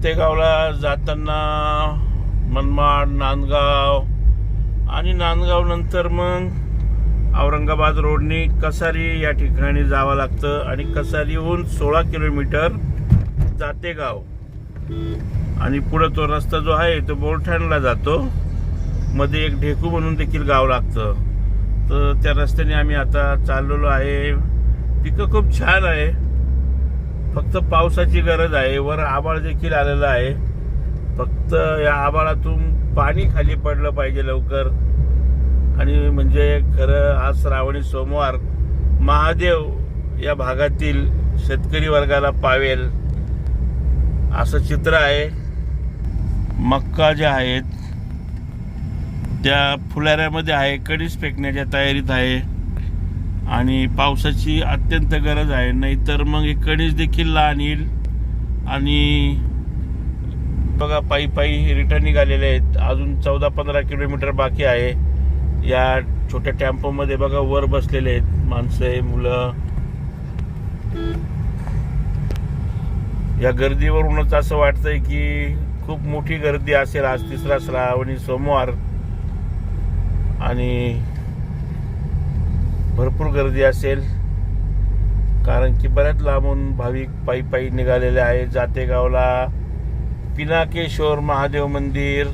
जातेगावला जाताना मनमाड नांदगाव आणि नांदगाव नंतर मग औरंगाबाद रोडनी कसारी या ठिकाणी जावं लागतं आणि कसारीहून सोळा किलोमीटर जातेगाव आणि पुढं तो रस्ता जो आहे तो बोरठाणला जातो. मध्ये एक ढेकू म्हणून देखील गाव लागतं. तर त्या रस्त्याने आम्ही आता चाललेलो आहे. पिकं खूप छान आहे. फक्त पावसाची गरज आहे. वर आबाळ देखील आलेलं आहे. फक्त या आबाळातून पाणी खाली पडलं पाहिजे लवकर. आणि म्हणजे खरं आज श्रावणी सोमवार महादेव या भागातील शेतकरी वर्गाला पावेल असं चित्र आहे. मक्का ज्या आहेत त्या फुलाऱ्यामध्ये आहे कडीस फेकण्याच्या तयारीत आहे. आणि पावसाची अत्यंत गरज आहे. नाहीतर मग हे कणीस देखील लहान येईल. आणि बघा पायी पायी रिटर्न निघालेले आहेत. अजून चौदा पंधरा किलोमीटर बाकी आहे. या छोट्या टेम्पोमध्ये बघा वर बसलेले आहेत माणसं मुलं. या गर्दीवरूनच असं वाटतंय की खूप मोठी गर्दी असेल आज तिसरा श्रावणी सोमवार. आणि भरपूर गर्दी असेल. कारण की बऱ्याच लांबून भाविक पायी पायी निघालेले आहे जातेगावला पिनाकेश्वर महादेव मंदिर.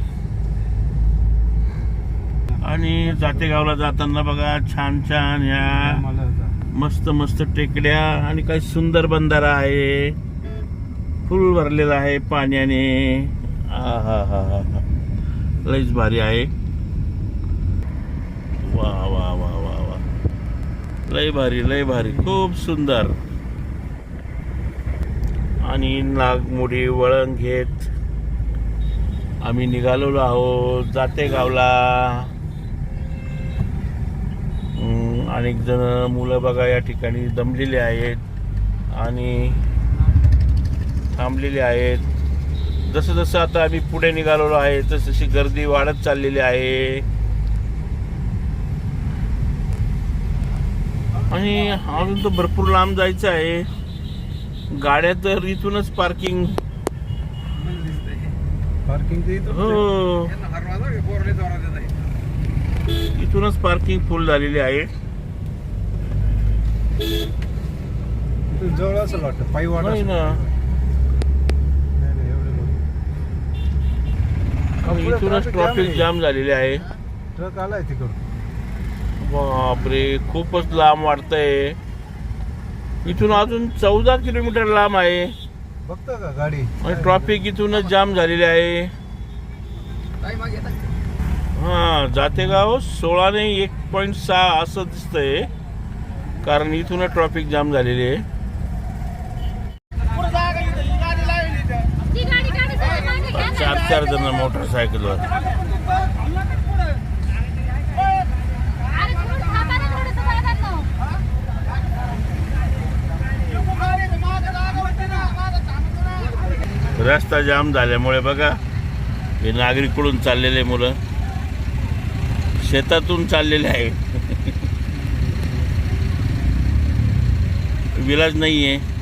आणि जातेगावला जाताना बघा छान छान या मस्त मस्त टेकड्या आणि काही सुंदर बंधारा आहे. फुल भरलेला आहे पाण्याने. हा हा हा लईच भारी आहे. वा वा वा लय भारी लय भारी. खूप सुंदर. आणि नागमोडी वळण घेत आम्ही निघालेलो आहोत जाते गावला. अनेक जण मुलं बघा या ठिकाणी दमलेले आहेत आणि थांबलेले आहेत. जसं जसं आता आम्ही पुढे निघालेलो आहे तसं तशी गर्दी वाढत चाललेली आहे. आणि अजून तर भरपूर लांब जायचं आहे. गाड्या तर इथूनच पार्किंग पार्किंग हो. इथूनच पार्किंग फुल झालेली आहे. जवळ असं वाटतं पायी वाट नाही असेल. ना. इथूनच ट्रॉफिक जाम झालेली आहे. ट्रक आलाय तिकडून. बापरे खूपच लांब वाटतंय. इथून अजून चौदा किलोमीटर लांब आहे. बघतो का गाडी? आणि ट्रॉफिक इथूनच जाम झालेली आहे. हा जातेगाव सोळाने एक पॉईंट सहा असं दिसतंय. कारण इथूनच ट्रॉफिक जाम झालेली आहे. चार चार जण मोटरसायकलवर अरे थोडं थांबा ना थोडंसं वादात रस्ता जाम झाल्यामुळे बघा हे नागरिकडून चाललेले मुलं. शेतातून चाललेले आहे. विलाज नाही आहे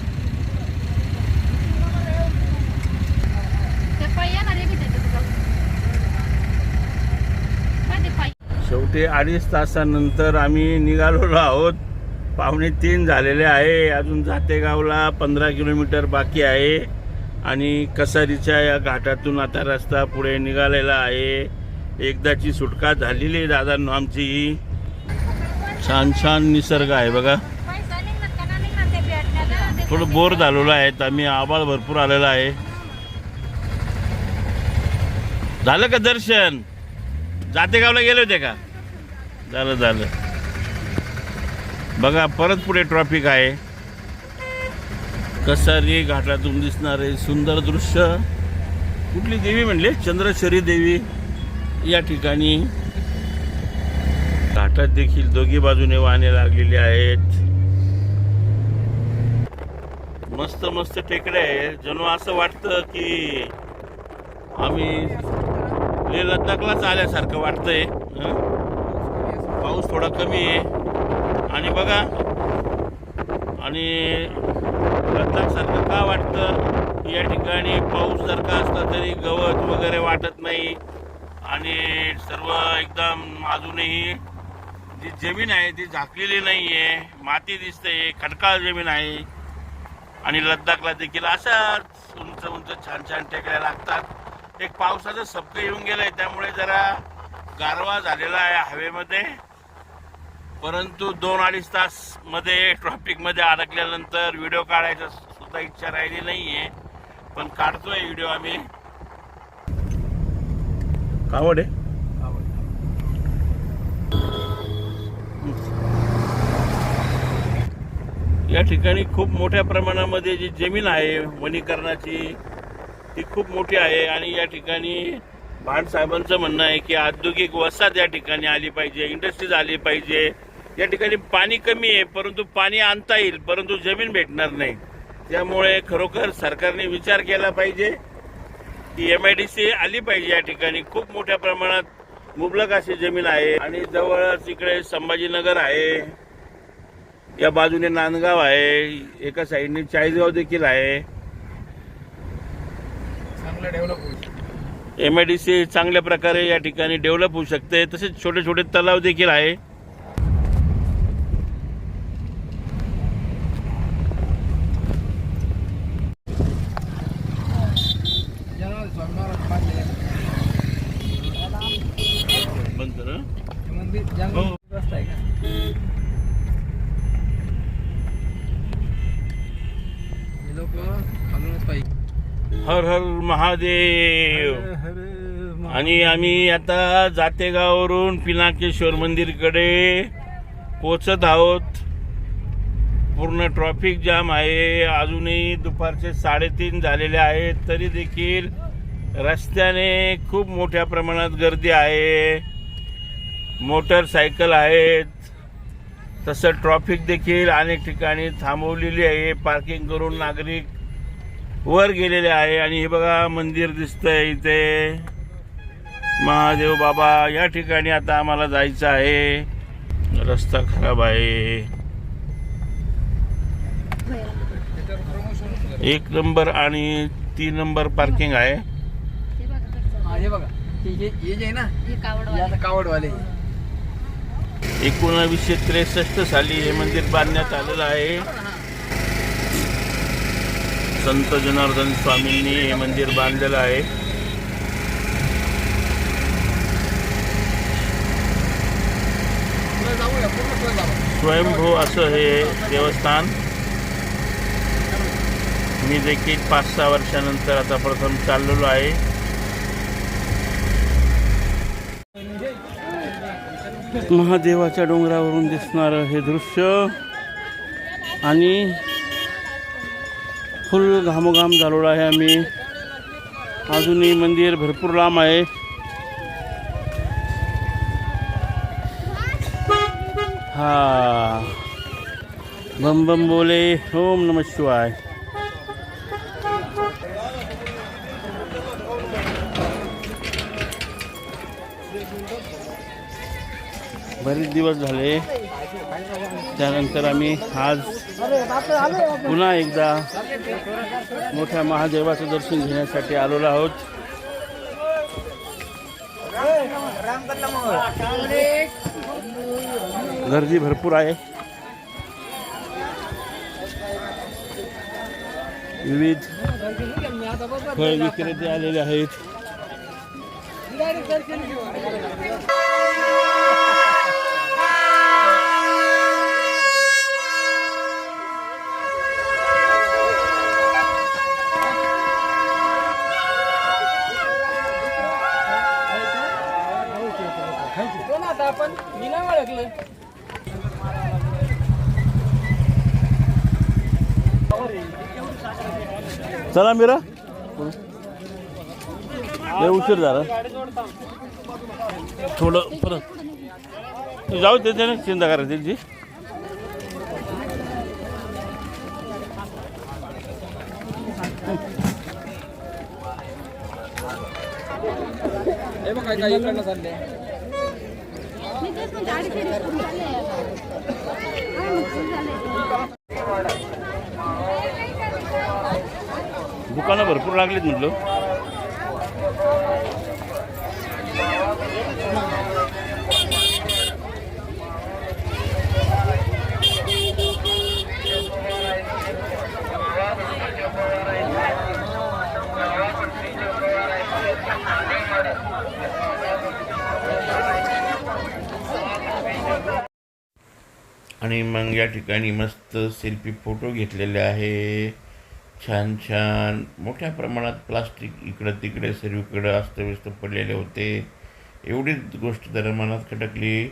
शेवटी अडीच तासानंतर आम्ही निघालेलो आहोत. पाहुणे तीन झालेले आहे. अजून जातेगावला पंधरा किलोमीटर बाकी आहे. आणि कसारीच्या या घाटातून आता रस्ता पुढे निघालेला आहे. एकदाची सुटका झालेली आहे दादांनो आमची छान छान निसर्ग आहे बघा. थोडं बोर झालेलो आहे आम्ही आबाळ भरपूर आलेला आहे. झालं का दर्शन? जातेगावला गेले होते का? झालं झालं. बघा परत पुढे ट्रॉफिक आहे. कसारी घाटातून दिसणारे सुंदर दृश्य. कुठली देवी म्हणले? चंद्रशरी देवी. या ठिकाणी घाटात देखील दोघी बाजूने वाहने लागलेली आहेत. मस्त मस्त टेकडे आहे जणू असं वाटतं की आम्ही लेह लद्दाखलाच आल्यासारखं वाटतंय. पाऊस थोडा कमी आहे. आणि बघा आणि लद्दाखसारखं का वाटतं? या ठिकाणी पाऊस जर का असला तरी गवत वगैरे वाटत नाही. आणि सर्व एकदम अजूनही जी जमीन आहे ती झाकलेली नाही आहे माती दिसते खडकाळ जमीन आहे. आणि लद्दाखला देखील अशाच उंच उंच छान छान टेकड्या लागतात. एक पावसाचं सबकं येऊन गेलंय त्यामुळे जरा गारवा झालेला आहे हवेमध्ये. परंतु दोन अडीच तासमध्ये ट्रॉफिकमध्ये अडकल्यानंतर व्हिडिओ काढायचा सुद्धा इच्छा राहिली नाहीये. पण काढतोय व्हिडिओ आम्ही. कावड आहे? या ठिकाणी खूप मोठ्या प्रमाणामध्ये जी जमीन आहे वनीकरणाची ती खूप मोठी आहे आणि या ठिकाणी साहेबांचं म्हणणं आहे की औद्योगिक वसाहत या ठिकाणी आली पाहिजे इंडस्ट्रीज आली पाहिजे. या ठिकाणी पाणी कमी आहे परंतु पाणी आणता येईल परंतु जमीन भेटणार नाही. त्यामुळे खरोखर सरकारने विचार केला पाहिजे की एम आय डी सी आली पाहिजे या ठिकाणी. खूप मोठ्या प्रमाणात मुबलक अशी जमीन आहे आणि जवळच इकडे संभाजीनगर आहे. या बाजूने नांदगाव आहे एका साईडने चाळीसगाव देखील आहे. चांगलं डेव्हलप होईल. एम आय डी सी चांगल्या प्रकारे या ठिकाणी डेव्हलप होऊ शकते. तसेच छोटे छोटे तलाव देखील आहे बंद ना हो. हर हर महादेव आणि आम्ही आता जातेगाववरून पिनाकेश्वर मंदिरकडे पोचत आहोत. पूर्ण ट्रॉफिक जाम आहे. अजूनही दुपारचे साडेतीन झालेले आहेत. तरी देखील रस्त्याने खूप मोठ्या प्रमाणात गर्दी आहे. मोटरसायकल आहेत. तसं ट्रॉफिक देखील अनेक ठिकाणी थांबवलेली आहे. पार्किंग करून नागरिक वर गेलेले आहे. आणि हे बघा मंदिर दिसतंय इथे. महादेव बाबा या ठिकाणी आता आम्हाला जायचं आहे. रस्ता खराब आहे. एक नंबर आणि तीन नंबर पार्किंग आहे. बघा कसं. बघा जे आहे ना कावडवाले. आता कावडवाले. एकोणावीसशे त्रेसष्ट साली हे मंदिर बांधण्यात आलेलं आहे. संत जनार्दन स्वामींनी हे मंदिर बांधलेलं आहे पुढे जाऊया पूर्ण पुढे जाऊ स्वयंभू असं हे देवस्थान. मी देखील पाच सहा वर्षानंतर आता प्रथम चाललेलो आहे. महादेवाच्या डोंगरावरून दिसणारं हे दृश्य आणि फुल घामोघाम झालेलो आहे आम्ही. अजूनही मंदिर भरपूर लांब आहे. हा. बम बम बोले. ओम नम शिवाय. बरेच दिवस झाले. त्यानंतर आम्ही आज पुन्हा एकदा मोठ्या महादेवाचं दर्शन घेण्यासाठी आलेलो आहोत. गर्दी भरपूर आहे. विविध फळ विक्रेते आलेले आहेत. आपण? मी नाही ओळखलं. चला मीरा. लय उशीर झाला. थोडं परत. जाऊ दे त्याने चिंता करायची जी हे बघा काय इकडनं चालले मी तेच म्हणते, अडीचशे रुपये झाले आता. हा, नुकसान झालंय. दुकानं भरपूर लागलीत म्हटलं. आणि मग या ठिकाणी मस्त सेल्फी फोटो घेतलेले आहे. छान छान. मोठ्या प्रमाणात प्लास्टिक इकडं तिकडे सर्वीकडं अस्तव्यस्त पडलेले होते. एवढीच गोष्ट जरा मनात खटकली.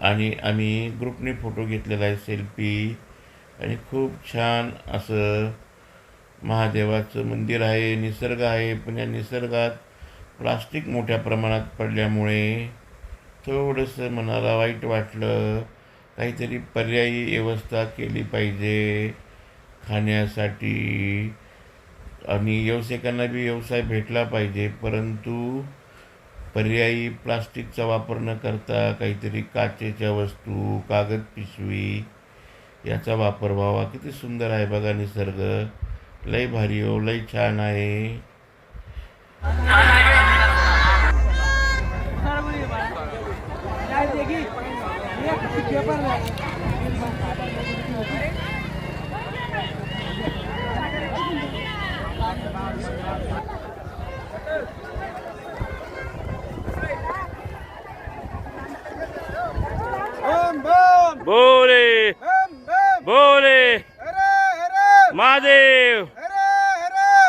आणि आम्ही ग्रुपने फोटो घेतलेला आहे सेल्फी. आणि खूप छान असं महादेवाचं मंदिर आहे निसर्ग आहे. पण या निसर्गात प्लास्टिक मोठ्या प्रमाणात पडल्यामुळे थोडंसं मनाला वाईट वाटलं. काहीतरी पर्यायी व्यवस्था केली पाहिजे. खाण्यासाठी. आणि व्यावसायिकांना बी व्यवसाय भेटला पाहिजे परंतु पर्यायी प्लास्टिकचा वापर न करता काहीतरी काचेच्या वस्तू कागद पिशवी याचा वापर व्हावा. किती सुंदर आहे बघा निसर्ग. लय भारी हो लय छान आहे. बोले बोले महादेव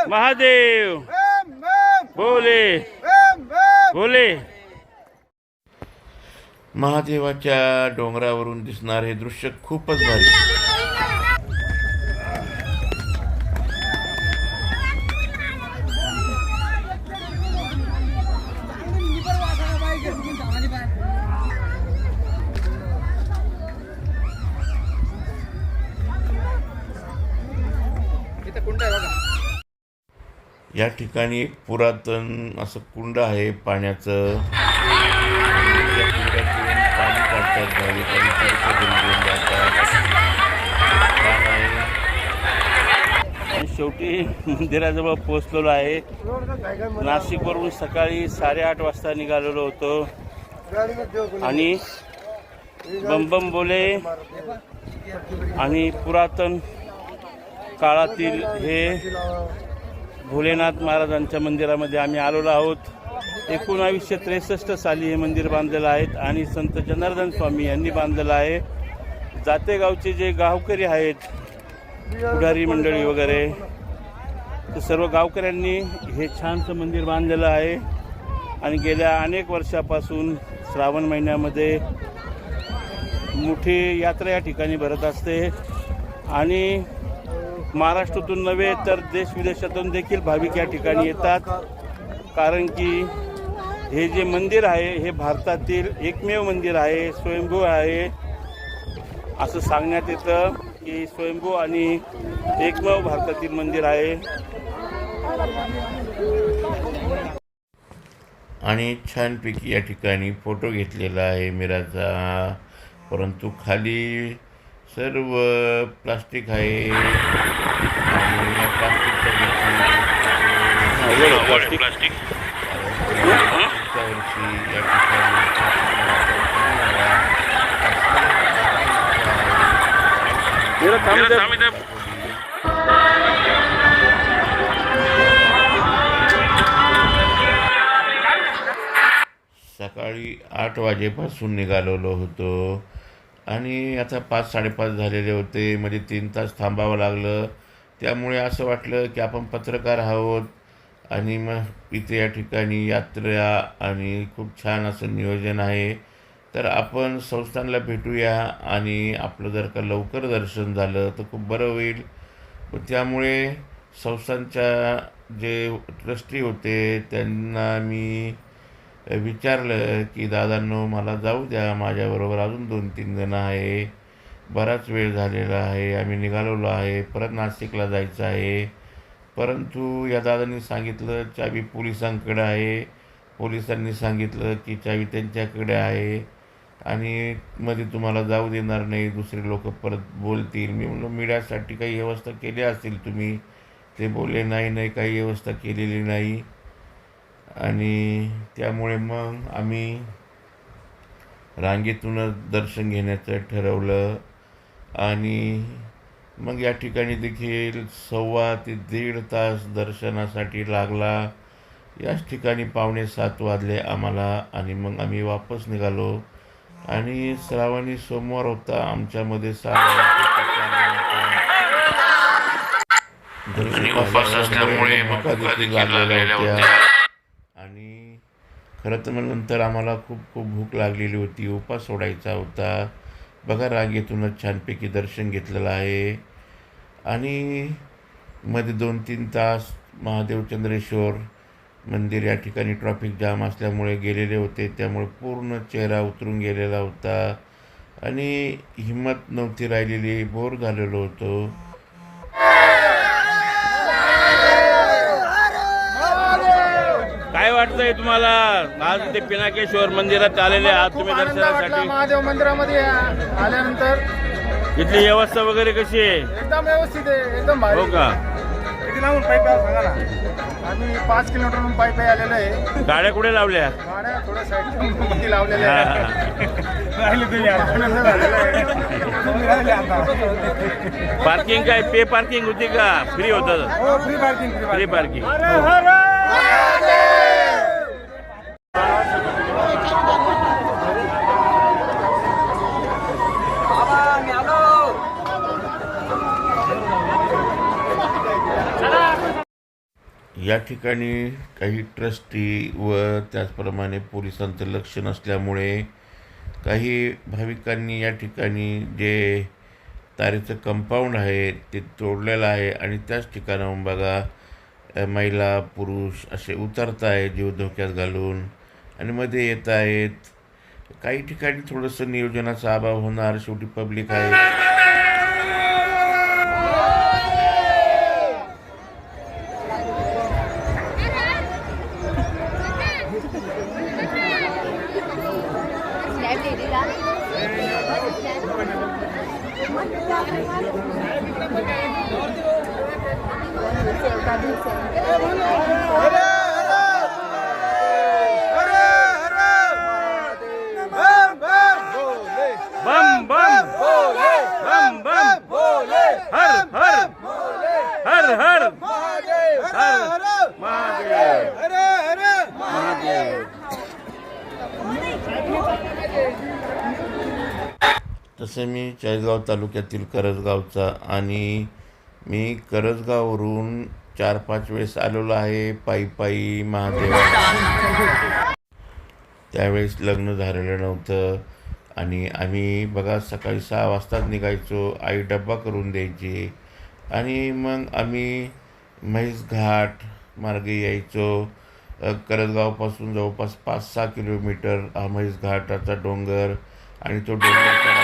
महादेव बोले बोले महादेवाच्या डोंगरावरून दिसणार हे दृश्य खूपच भारी. या ठिकाणी एक पुरातन असं कुंड आहे पाण्याचं. या भाविक घेऊन जातात शेवटी मंदिराजवळ पोहोचलेलो आहे. नाशिकवरून सकाळी साडेआठ वाजता निघालेलो होतो. आणि बंबम बोले आणि पुरातन काळातील हे भोलेनाथ महाराजांच्या मंदिरामध्ये आम्ही आलेलो आहोत. एकोणावीसशे त्रेसष्ट साली हे मंदिर बांधलेलं आहे आणि संत जनार्दन स्वामी यांनी बांधलेलं आहे. जातेगावचे जे गावकरी आहेत पुढारी मंडळी वगैरे ते सर्व गावकऱ्यांनी हे छानसं मंदिर बांधलेलं आहे. आणि गेल्या अनेक वर्षापासून श्रावण महिन्यामध्ये मोठी यात्रा या ठिकाणी भरत असते. आणि महाराष्ट्रातून नव्हे तर देश विदेशातून देखील भाविक या ठिकाणी येतात. कारण की हे जे मंदिर आहे हे भारतातील एकमेव मंदिर आहे स्वयंभू आहे. असं सांगण्यात येतं की स्वयंभू आणि एकमेव भारतातील मंदिर आहे. आणि छानपैकी या ठिकाणी फोटो घेतलेला आहे मिराचा. परंतु खाली सर्व प्लास्टिक आहे. आणि प्लास्टिक. या ठिकाणी. सकाळी आठ वाजेपासून निघालेलो होतो. आणि आता पाच साडेपाच झालेले होते. म्हणजे तीन तास थांबावं लागलं. त्यामुळे असं वाटलं की आपण पत्रकार आहोत. आणि मग इथे या ठिकाणी यात्रा आणि खूप छान असं नियोजन आहे. तर आपण संस्थानला भेटूया आणि आपलं जर का लवकर दर्शन झालं तर खूप बरं होईल. त्यामुळे संस्थानच्या जे ट्रस्टी होते त्यांना मी विचारलं की दादांनो मला जाऊ द्या माझ्याबरोबर अजून दोन तीन जण आहे. बराच वेळ झालेला आहे आम्ही निघालेलो आहे परत नाशिकला जायचं आहे. परंतु या दादांनी सांगितलं चावी पोलिसांकडे आहे. पोलिसांनी सांगितलं की चावी त्यांच्याकडे आहे आणि मध्ये तुम्हाला जाऊ देणार नाही दुसरे लोक परत बोलतील. मी म्हणलो मीडियासाठी काही व्यवस्था केली असेल तुम्ही? ते बोलले नाही नाही काही व्यवस्था केलेली नाही. आणि त्यामुळे मग आम्ही रांगेतूनच दर्शन घेण्याचं ठरवलं आणि मग या ठिकाणी देखील सव्वा ते दीड तास दर्शनासाठी लागला. याच ठिकाणी पावणे सात वाजले आम्हाला आणि मग आम्ही वापस निघालो. आणि श्रावणी सोमवार होता. आमच्यामध्ये आणि खरं तर मग नंतर आम्हाला खूप खूप भूक लागलेली होती. उपास सोडायचा होता. बघा रांगेतूनच छानपैकी दर्शन घेतलेलं आहे. आणि मध्ये दोन तीन तास महादेव चंद्रेश्वर मंदिर या ठिकाणी ट्रॉफिक जाम असल्यामुळे गेलेले होते. त्यामुळे पूर्ण चेहरा उतरून गेलेला होता. आणि हिंमत नव्हती राहिलेली बोर झालेलो होतो. वाटतंय तुम्हाला? आज ते पिनाकेश्वर मंदिरात आलेले आहात खूप तुम्ही आनंद वाटला दर्शनासाठी. महादेव मंदिरामध्ये आ- आल्यानंतर. इथली व्यवस्था वगैरे कशी आहे? एकदम व्यवस्थित आहे एकदम भारी. हो का? किती लावून सांगा ना. आम्ही पाच किलोमीटरहून आलेलो आहे. गाड्या कुठे लावल्या? गाड्या थोड्या साईड लावलेल्या आहे राहिले तुम्ही आनंद झालेला आहे. तुम्ही राहिले आता. पार्किंग काय? पे पार्किंग होती का? फ्री होतं. हो free parking free free parking या ठिकाणी काही ट्रस्टी व त्याचप्रमाणे पोलिसांचं लक्ष नसल्यामुळे काही भाविकांनी या ठिकाणी जे तारेचं कंपाऊंड आहे ते तोडलेलं आहे आणि त्याच ठिकाणाहून बघा महिला पुरुष असे उतरत आहे जीव धोक्यात घालून आणि मध्ये येत आहेत काही ठिकाणी थोडंसं नियोजनाचा अभाव होणार शेवटी पब्लिक आहे बम बम बम बम हर हर हर हर हर महादेव महादेव तसे मी चाळीसगाव तालुक्यातील करजगावचा आणि मी करजगाववरून चार पाच वेळेस आलेलो आहे पायी पायी महादेव. त्यावेळेस लग्न झालेलं नव्हतं आणि आम्ही बघा सकाळी सहा वाजताच निघायचो आई डब्बा करून द्यायची आणि मग आम्ही म्हैस घाट मार्गे यायचो. करजगावपासून जवळपास पाच सहा किलोमीटर हा म्हैस घाटाचा डोंगर आणि तो डोंगर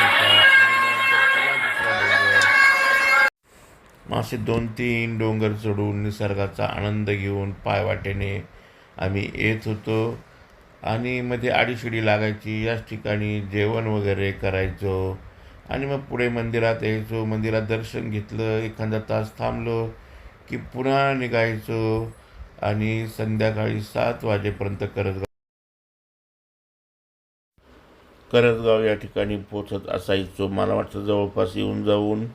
असे दोन तीन डोंगर चढून निसर्गाचा आनंद घेऊन पायवाटेने आम्ही येत होतो. आणि मध्ये आडीशिडी लागायची याच ठिकाणी जेवण वगैरे करायचो. आणि मग पुढे मंदिरात यायचो. मंदिरात दर्शन घेतलं एखादा तास थांबलो की पुन्हा निघायचो. आणि संध्याकाळी सात वाजेपर्यंत करतगाव करतगाव या ठिकाणी पोचत असायचो. मला वाटतं जवळपास येऊन जाऊन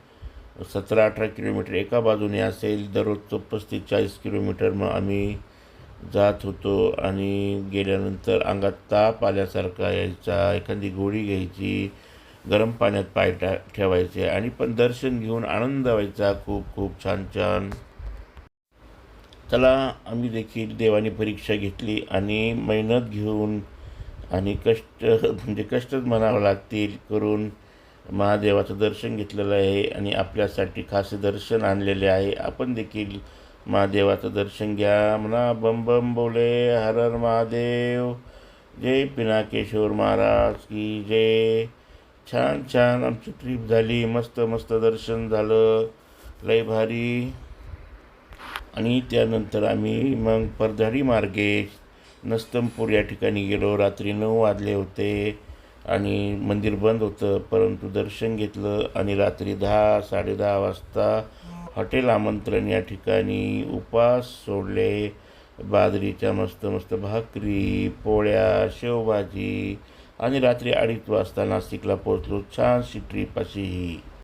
सतरा अठरा किलोमीटर एका बाजूने असेल दररोजचं पस्तीस चाळीस किलोमीटर मग आम्ही जात होतो आणि गेल्यानंतर अंगात ताप आल्यासारखा यायचा एखादी गोळी घ्यायची गरम पाण्यात पाय टा ठेवायचे आणि पण दर्शन घेऊन आनंद व्हायचा खूप खूप छान छान. चला आम्ही देखील देवाने परीक्षा घेतली आणि मेहनत घेऊन आणि कष्ट म्हणजे कष्टच म्हणावं लागतील करून महादेवाचं दर्शन घेतलेलं आहे आणि आपल्यासाठी खास दर्शन आणलेले आहे. आपण देखील महादेवाचं दर्शन घ्या म्हणा. बम बम बोले हर हर महादेव. जय पिनाकेश्वर महाराज की जय. छान छान आमची ट्रीप झाली. मस्त मस्त दर्शन झालं. लय भारी. आणि त्यानंतर आम्ही मग परधारी मार्गे नस्तमपूर या ठिकाणी गेलो. रात्री नऊ वाजले होते. आणि मंदिर बंद होतं परंतु दर्शन घेतलं आणि रात्री दहा साडेदहा वाजता हॉटेल आमंत्रण या ठिकाणी उपास सोडले. बाजरीच्या मस्त मस्त भाकरी पोळ्या शेवभाजी आणि रात्री अडीच वाजता नाशिकला पोहोचलो. छानशी ट्रीप अशी ही.